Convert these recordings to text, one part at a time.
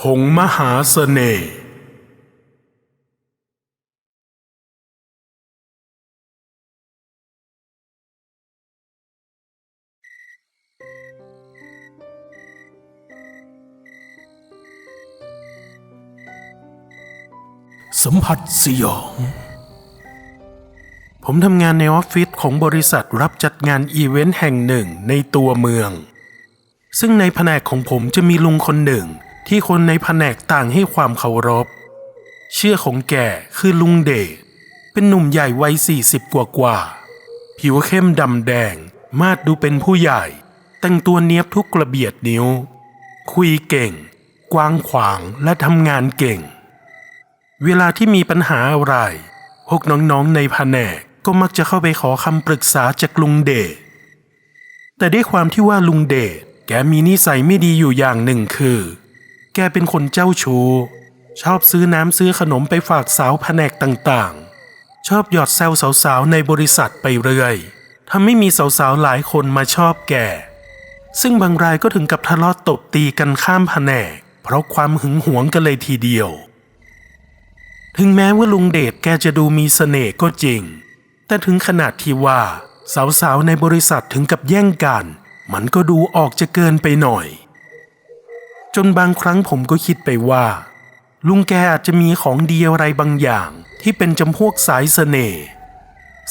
ผงมหาเสน่ห์สัมผัสสยอง ผมทำงานในออฟฟิศของบริษัทรับจัดงานอีเวนต์แห่งหนึ่งในตัวเมือง ซึ่งในแผนกของผมจะมีลุงคนหนึ่ง ที่คนในแผนกต่างให้ความเคารพ เชื่อของแกคือลุงเดชเป็นหนุ่มใหญ่วัยสี่สิบกว่ากว่า ผิวเข้มดำแดง มาดดูเป็นผู้ใหญ่ แต่งตัวเนียบทุกกระเบียดนิ้ว คุยเก่ง กว้างขวางและทำงานเก่ง เวลาที่มีปัญหาอะไร พวกน้องๆในแผนกก็มักจะเข้าไปขอคำปรึกษาจากลุงเดชแต่ด้วยความที่ว่าลุงเดชแกมีนิสัยไม่ดีอยู่อย่างหนึ่งคือ แกเป็นคนเจ้าชู้ชอบซื้อน้ำซื้อขนมไปฝากสาวแผนกต่างๆ ชอบหยอดแซวสาวๆ ในบริษัทไปเรื่อยทำให้มีสาวๆ หลายคนมาชอบแก ซึ่งบางรายก็ถึงกับทะเลาะตบตีกันข้ามแผนก เพราะความหึงหวงกันเลยทีเดียว ถึงแม้ว่าลุงเดชแกจะดูมีเสน่ห์ก็จริง แต่ถึงขนาดที่ว่า สาวๆ ในบริษัทถึงกับแย่งกัน มันก็ดูออกจะเกินไปหน่อย จนบางครั้งผมก็คิดไปว่า ลุงแกอาจจะมีของดีอะไรบางอย่างที่เป็นจำพวกสายเสน่ห์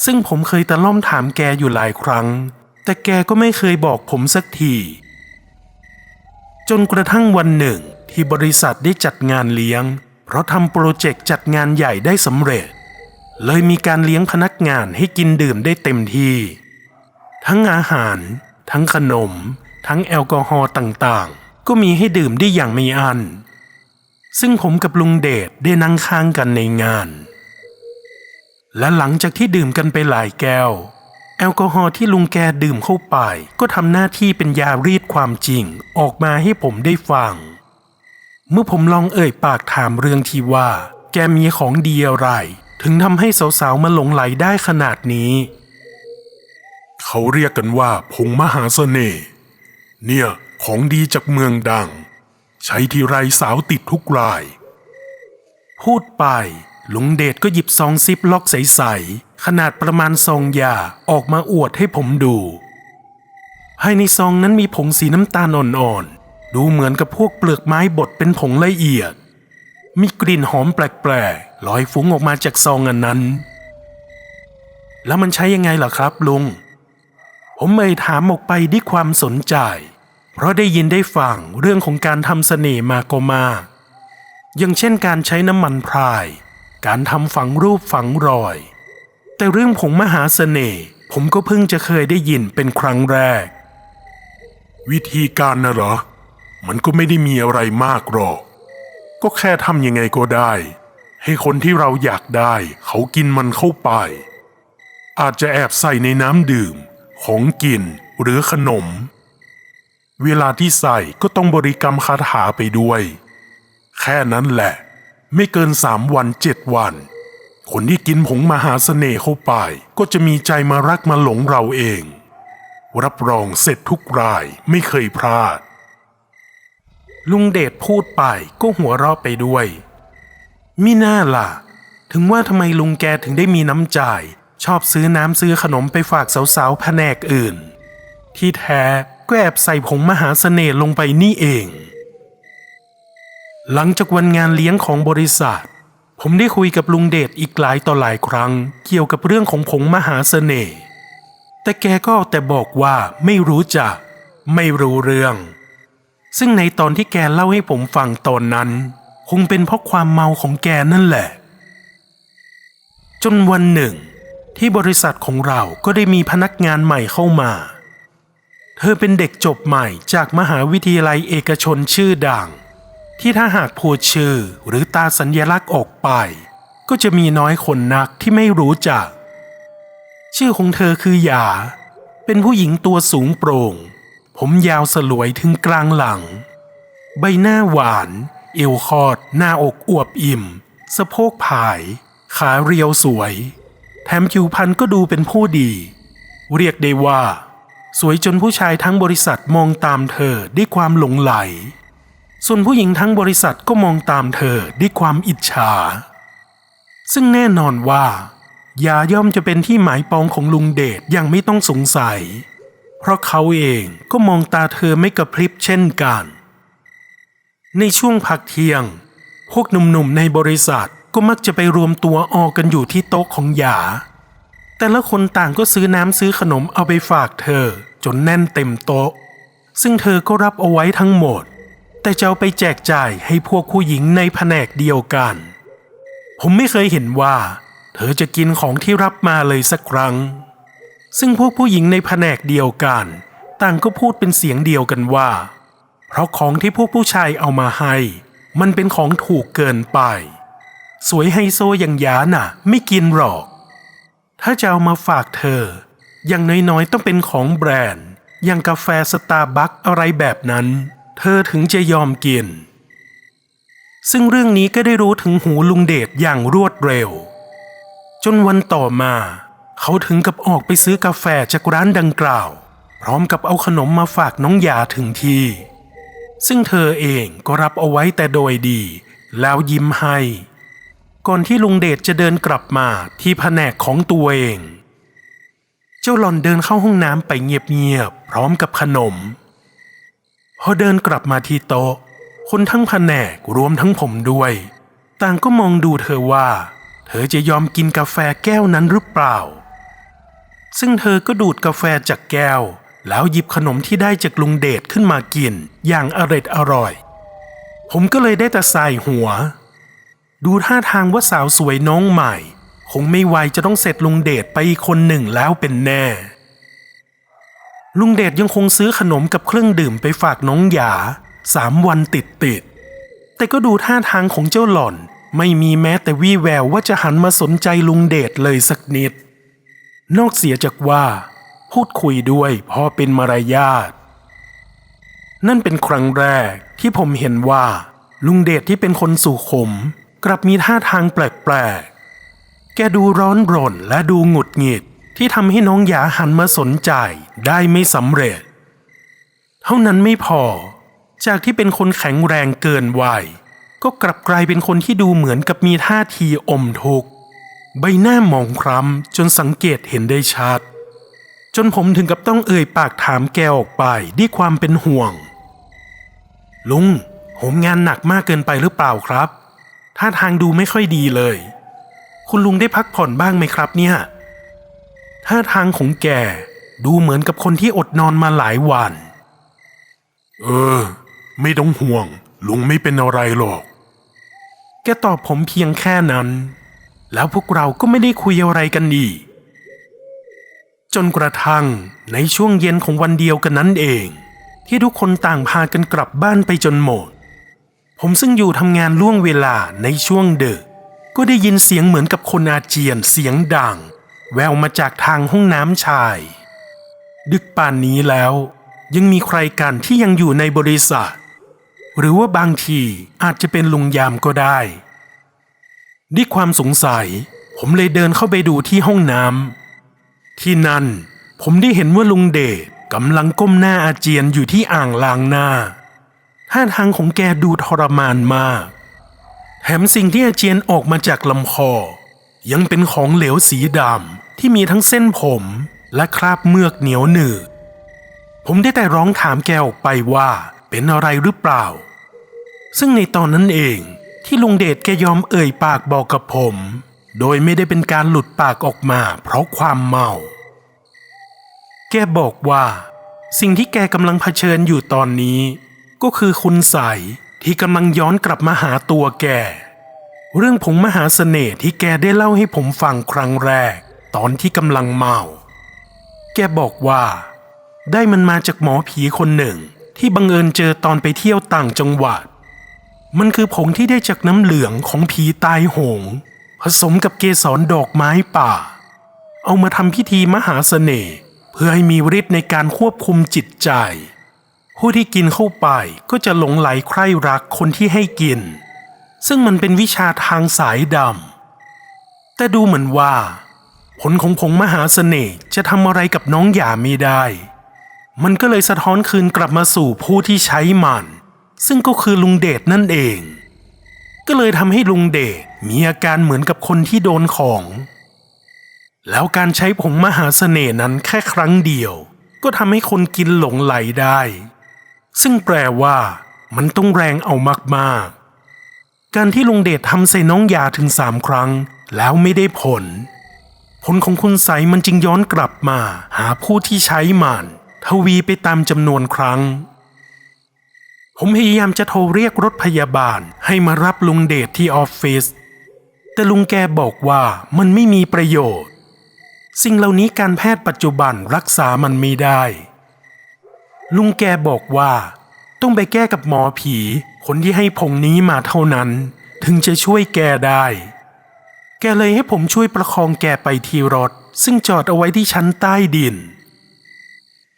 ซึ่งผมเคยตะล่อมถามแกอยู่หลายครั้ง แต่แกก็ไม่เคยบอกผมสักที จนกระทั่งวันหนึ่งที่บริษัทได้จัดงานเลี้ยง เพราะทำโปรเจกต์จัดงานใหญ่ได้สำเร็จ เลยมีการเลี้ยงพนักงานให้กินดื่มได้เต็มที่ ทั้งอาหาร ทั้งขนม ทั้งแอลกอฮอล์ต่างๆ ก็มีให้ดื่มได้อย่างไม่อัน ซึ่งผมกับลุงเดชได้นั่งข้างกันในงาน และหลังจากที่ดื่มกันไปหลายแก้ว แอลกอฮอล์ที่ลุงแกดื่มเข้าไป ก็ทำหน้าที่เป็นยารีดความจริงออกมาให้ผมได้ฟัง เมื่อผมลองเอ่ยปากถามเรื่องที่ว่า แกมีของดีอะไร ถึงทำให้สาวๆมาหลงไหลได้ขนาดนี้ เขาเรียกกันว่าผงมหาเสน่ห์เนี่ย ของดีจากเมืองดัง ใช้ทีไรสาวติดทุกราย พูดไปลุงเดชก็หยิบซองซิปล็อกใสๆขนาดประมาณซองยาออกมาอวดให้ผมดูภายในซองนั้นมีผงสีน้ำตาลอ่อนๆ ดูเหมือนกับพวกเปลือกไม้บดเป็นผงละเอียด มีกลิ่นหอมแปลกๆลอยฟุ้งออกมาจากซองอันนั้น แล้วมันใช้ยังไงล่ะครับลุง ผมเอ่ยถามออกไปด้วยความสนใจ เพราะได้ยินได้ฟังเรื่องของการทำเสน่ห์มาก็มากอย่างเช่นการใช้น้ำมันพราย การทำฝังรูปฝังรอย แต่เรื่องผงมหาเสน่ห์ผมก็เพิ่งจะเคยได้ยินเป็นครั้งแรก วิธีการนะเหรอ มันก็ไม่ได้มีอะไรมากหรอก ก็แค่ทำยังไงก็ได้ ให้คนที่เราอยากได้เขากินมันเข้าไป อาจจะแอบใส่ในน้ำดื่ม ของกินหรือขนม เวลาที่ใส่ก็ต้องบริกรรมคาถาไปด้วย แค่นั้นแหละ ไม่เกินสามวันเจ็ดวัน คนที่กินผงมหาเสน่ห์เข้าไป ก็จะมีใจมารักมาหลงเราเอง รับรองเสร็จทุกรายไม่เคยพลาด ลุงเดชพูดไปก็หัวเราะไปด้วยมิน่าล่ะ ถึงว่าทำไมลุงแกถึงได้มีน้ำใจชอบซื้อน้ำซื้อขนมไปฝากสาวๆแผนกอื่น ที่แท้ ก็แอบใส่ผงมหาเสน่ห์ลงไปนี่เอง หลังจากวันงานเลี้ยงของบริษัท ผมได้คุยกับลุงเดชอีกหลายต่อหลายครั้ง เกี่ยวกับเรื่องของผงมหาเสน่ห์ แต่แกก็แต่บอกว่าไม่รู้จัก ไม่รู้เรื่อง ซึ่งในตอนที่แกเล่าให้ผมฟังตอนนั้น คงเป็นเพราะความเมาของแกนั่นแหละ จนวันหนึ่ง ที่บริษัทของเราก็ได้มีพนักงานใหม่เข้ามา เธอเป็นเด็กจบใหม่จากมหาวิทยาลัยเอกชนชื่อดัง ที่ถ้าหากพูดชื่อหรือตาสัญญลักษณ์ออกไป ก็จะมีน้อยคนนักที่ไม่รู้จัก ชื่อของเธอคือหยา เป็นผู้หญิงตัวสูงโปร่ง ผมยาวสลวยถึงกลางหลัง ใบหน้าหวาน เอวคอด หน้าอกอวบอิ่ม สะโพกผาย ขาเรียวสวย แถมผิวพรรณก็ดูเป็นผู้ดี เรียกได้ว่า สวยจนผู้ชายทั้งบริษัทมองตามเธอด้วยความหลงไหล ส่วนผู้หญิงทั้งบริษัทก็มองตามเธอด้วยความอิจฉา ซึ่งแน่นอนว่ายาย่อมจะเป็นที่หมายปองของลุงเดชอย่างไม่ต้องสงสัย เพราะเขาเองก็มองตาเธอไม่กระพริบเช่นกัน ในช่วงพักเที่ยง พวกหนุ่มๆในบริษัทก็มักจะไปรวมตัวออกกันอยู่ที่โต๊ะของหยา แต่ละคนต่างก็ซื้อน้ำซื้อขนมเอาไปฝากเธอ จนแน่นเต็มโต๊ะ ซึ่งเธอก็รับเอาไว้ทั้งหมด แต่จะเอาไปแจกจ่ายให้พวกผู้หญิงในแผนกเดียวกัน ผมไม่เคยเห็นว่า เธอจะกินของที่รับมาเลยสักครั้ง ซึ่งพวกผู้หญิงในแผนกเดียวกัน ต่างก็พูดเป็นเสียงเดียวกันว่า เพราะของที่พวกผู้ชายเอามาให้ มันเป็นของถูกเกินไป สวยไฮโซอย่างยาน่ะ ไม่กินหรอก ถ้าจะเอามาฝากเธอ อย่างน้อยๆ ต้องเป็นของแบรนด์ อย่างกาแฟสตาร์บัคอะไรแบบนั้น เธอถึงจะยอมกิน ซึ่งเรื่องนี้ก็ได้รู้ถึงหูลุงเดชอย่างรวดเร็ว จนวันต่อมา เขาถึงกับออกไปซื้อกาแฟจากร้านดังกล่าว พร้อมกับเอาขนมมาฝากน้องยาถึงที่ ซึ่งเธอเองก็รับเอาไว้แต่โดยดี แล้วยิ้มให้ ก่อนที่ลุงเดชจะเดินกลับมาที่แผนกของตัวเอง เจ้าหล่อนเดินเข้าห้องน้ำไปเงียบๆพร้อมกับขนม พอเดินกลับมาที่โต๊ะ คนทั้งแผนกรวมทั้งผมด้วย ต่างก็มองดูเธอว่า เธอจะยอมกินกาแฟแก้วนั้นหรือเปล่า ซึ่งเธอก็ดูดกาแฟจากแก้ว แล้วหยิบขนมที่ได้จากลุงเดชขึ้นมากินอย่างอร็ดอร่อย ผมก็เลยได้แต่ใส่หัว ดูท่าทางว่าสาวสวยน้องใหม่ คงไม่ไวจะต้องเสร็จลุงเดชไปอีกคนหนึ่งแล้วเป็นแน่ ลุงเดชยังคงซื้อขนมกับเครื่องดื่มไปฝากน้องหยาสามวันติดติดๆแต่ก็ดูท่าทางของเจ้าหล่อน ไม่มีแม้แต่วี่แววว่าจะหันมาสนใจลุงเดชเลยสักนิด นอกเสียจากว่า พูดคุยด้วยพอเป็นมารยาทนั่นเป็นครั้งแรกที่ผมเห็นว่า ลุงเดชที่เป็นคนสู่ขม กลับมีท่าทางแปลกๆ แกดูร้อนรนและดูหงุดหงิดที่ทำให้น้องหยาหันมาสนใจได้ไม่สำเร็จ เท่านั้นไม่พอ จากที่เป็นคนแข็งแรงเกินวัยก็กลับกลายเป็นคนที่ดูเหมือนกับมีท่าทีอมทุกข์ใบหน้าหมองคล้ำจนสังเกตเห็นได้ชัด จนผมถึงกับต้องเอ่ยปากถามแกออกไปด้วยความเป็นห่วง ลุงผมงานหนักมากเกินไปหรือเปล่าครับ ท่าทางดูไม่ค่อยดีเลย คุณลุงได้พักผ่อนบ้างไหมครับเนี่ย ท่าทางของแกดูเหมือนกับคนที่อดนอนมาหลายวัน เออ ไม่ต้องห่วง ลุงไม่เป็นอะไรหรอก แกตอบผมเพียงแค่นั้น แล้วพวกเราก็ไม่ได้คุยอะไรกันดีกจนกระทั่งในช่วงเย็นของวันเดียวกันนั้นเอง ที่ทุกคนต่างพากันกลับบ้านไปจนหมด ผมซึ่งอยู่ทำงานล่วงเวลาในช่วงดึกก็ได้ยินเสียงเหมือนกับคนอาเจียนเสียงดัง แววมาจากทางห้องน้ำชาย ดึกป่านนี้แล้ว ยังมีใครกันที่ยังอยู่ในบริษัท หรือว่าบางทีอาจจะเป็นลุงยามก็ได้ด้วยความสงสัย ผมเลยเดินเข้าไปดูที่ห้องน้ำที่นั่น ผมได้เห็นว่าลุงเดชกำลังก้มหน้าอาเจียนอยู่ที่อ่างล้างหน้า ท่าทางของแกดูทรมานมาก แถมสิ่งที่อาเจียนออกมาจากลำคอ ยังเป็นของเหลวสีดำที่มีทั้งเส้นผมและคราบเมือกเหนียวหนืดผมได้แต่ร้องถามแกออกไปว่าเป็นอะไรหรือเปล่า ซึ่งในตอนนั้นเองที่ลุงเดชแกยอมเอ่ยปากบอกกับผม โดยไม่ได้เป็นการหลุดปากออกมาเพราะความเมา แกบอกว่า สิ่งที่แกกำลังเผชิญอยู่ตอนนี้ ก็คือคุณใสที่กำลังย้อนกลับมาหาตัวแก เรื่องผงมหาเสน่ห์ที่แกได้เล่าให้ผมฟังครั้งแรก ตอนที่กำลังเมา แกบอกว่า ได้มันมาจากหมอผีคนหนึ่ง ที่บังเอิญเจอตอนไปเที่ยวต่างจังหวัด มันคือผงที่ได้จากน้ำเหลืองของผีตายโหง ผสมกับเกสรดอกไม้ป่า เอามาทำพิธีมหาเสน่ห์เพื่อให้มีฤทธิ์ในการควบคุมจิตใจ ผู้ที่กินเข้าไปก็จะหลงไหลใคร่รักคนที่ให้กิน ซึ่งมันเป็นวิชาทางสายดำแต่ดูเหมือนว่า ผลของผงมหาเสน่ห์จะทำอะไรกับน้องหยาไม่ได้ มันก็เลยสะท้อนคืนกลับมาสู่ผู้ที่ใช้มัน ซึ่งก็คือลุงเดชนั่นเอง ก็เลยทำให้ลุงเดชมีอาการเหมือนกับคนที่โดนของ แล้วการใช้ผงมหาเสน่ห์นั้นแค่ครั้งเดียว ก็ทำให้คนกินหลงไหลได้ ซึ่งแปลว่ามันต้องแรงเอามากๆ การที่ลุงเดชทำใส่น้องยาถึงสามครั้ง แล้วไม่ได้ผล ผลของคุณใสมันจึงย้อนกลับมา หาผู้ที่ใช้มันทวีไปตามจำนวนครั้ง ผมพยายามจะโทรเรียกรถพยาบาลให้มารับลุงเดชที่ออฟฟิศแต่ลุงแกบอกว่ามันไม่มีประโยชน์ สิ่งเหล่านี้การแพทย์ปัจจุบันรักษามันไม่ได้ ลุงแกบอกว่า ต้องไปแก้กับหมอผี คนที่ให้ผงนี้มาเท่านั้น ถึงจะช่วยแกได้ แกเลยให้ผมช่วยประคองแกไปที่รถ ซึ่งจอดเอาไว้ที่ชั้นใต้ดิน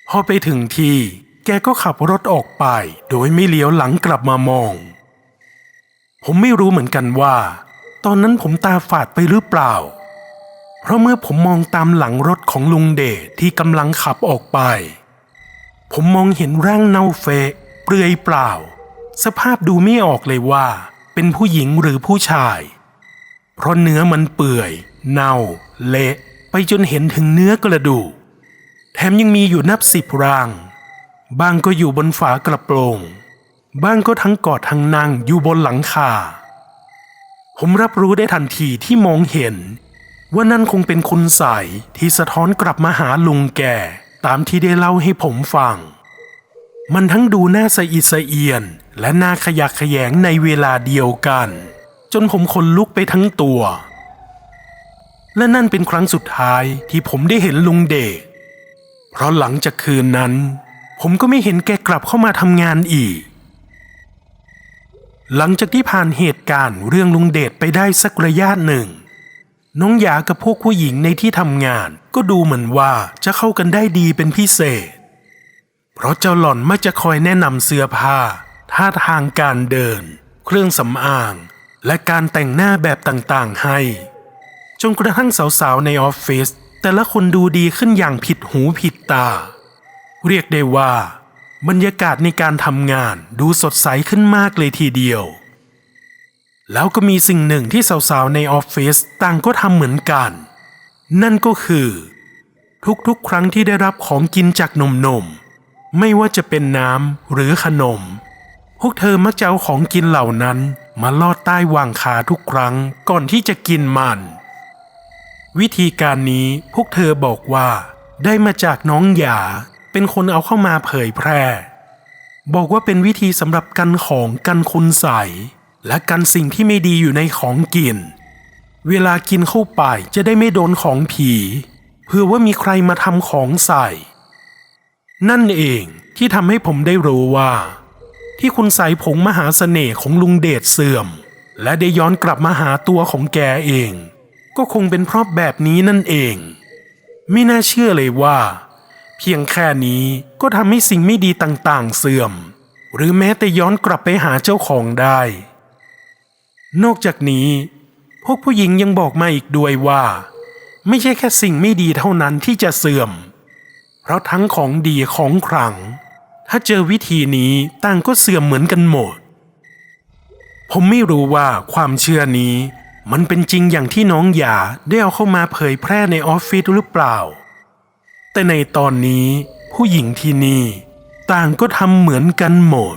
พอไปถึงที่แกก็ขับรถออกไป โดยไม่เลี้ยวหลังกลับมามอง ผมไม่รู้เหมือนกันว่า ตอนนั้นผมตาฝาดไปหรือเปล่า เพราะเมื่อผมมองตามหลังรถของลุงเดชที่กำลังขับออกไป ผมมองเห็นร่างเน่าเฟะเปลือยเปล่า สภาพดูไม่ออกเลยว่า เป็นผู้หญิงหรือผู้ชาย เพราะเนื้อมันเปื่อย เน่า เละ ไปจนเห็นถึงเนื้อกระดูก แถมยังมีอยู่นับสิบร่าง บางก็อยู่บนฝากระโปรง บางก็ทั้งกอดทั้งนั่งอยู่บนหลังคา ผมรับรู้ได้ทันทีที่มองเห็น ว่านั่นคงเป็นคุณใสยที่สะท้อนกลับมาหาลุงแก่ ตามที่ได้เล่าให้ผมฟัง มันทั้งดูน่าสะอิดสะเอียน และน่าขยักขยงในเวลาเดียวกัน จนผมขนลุกไปทั้งตัว และนั่นเป็นครั้งสุดท้ายที่ผมได้เห็นลุงเดชเพราะหลังจากคืนนั้น ผมก็ไม่เห็นแกกลับเข้ามาทำงานอีก หลังจากที่ผ่านเหตุการณ์เรื่องลุงเดชไปได้สักระยะหนึ่ง น้องหยากับพวกผู้หญิงในที่ทำงาน ก็ดูเหมือนว่าจะเข้ากันได้ดีเป็นพิเศษ เพราะเจ้าหล่อนมักจะคอยแนะนำเสื้อผ้า ท่าทางการเดิน เครื่องสำอาง และการแต่งหน้าแบบต่างๆให้ จนกระทั่งสาวๆในออฟฟิศแต่ละคนดูดีขึ้นอย่างผิดหูผิดตา เรียกได้ว่า บรรยากาศในการทำงานดูสดใสขึ้นมากเลยทีเดียว แล้วก็มีสิ่งหนึ่งที่สาวๆในออฟฟิศต่างก็ทำเหมือนกัน นั่นก็คือ ทุกๆ ครั้งที่ได้รับของกินจากหนุ่มๆ ไม่ว่าจะเป็นน้ำหรือขนม พวกเธอมักจะเอาของกินเหล่านั้นมาลอดใต้วางขาทุกครั้งก่อนที่จะกินมัน วิธีการนี้พวกเธอบอกว่า ได้มาจากน้องหยาเป็นคนเอาเข้ามาเผยแพร่ บอกว่าเป็นวิธีสำหรับกันของกันคุณใส และกันสิ่งที่ไม่ดีอยู่ในของกิน เวลากินเข้าไปจะได้ไม่โดนของผีเพื่อว่ามีใครมาทำของใส่ นั่นเองที่ทำให้ผมได้รู้ว่า ที่คุณใสยผงมหาเสน่ห์ของลุงเดชเสื่อม และได้ย้อนกลับมาหาตัวของแกเอง ก็คงเป็นเพราะแบบนี้นั่นเอง ไม่น่าเชื่อเลยว่า เพียงแค่นี้ก็ทำให้สิ่งไม่ดีต่างๆเสื่อม หรือแม้แต่ย้อนกลับไปหาเจ้าของได้ นอกจากนี้ พวกผู้หญิงยังบอกมาอีกด้วยว่า ไม่ใช่แค่สิ่งไม่ดีเท่านั้นที่จะเสื่อม เพราะทั้งของดีของขลัง ถ้าเจอวิธีนี้ต่างก็เสื่อมเหมือนกันหมด ผมไม่รู้ว่าความเชื่อนี้ มันเป็นจริงอย่างที่น้องหยาได้เอาเข้ามาเผยแพร่ในออฟฟิศหรือเปล่า แต่ในตอนนี้ผู้หญิงที่นี่ ต่างก็ทำเหมือนกันหมด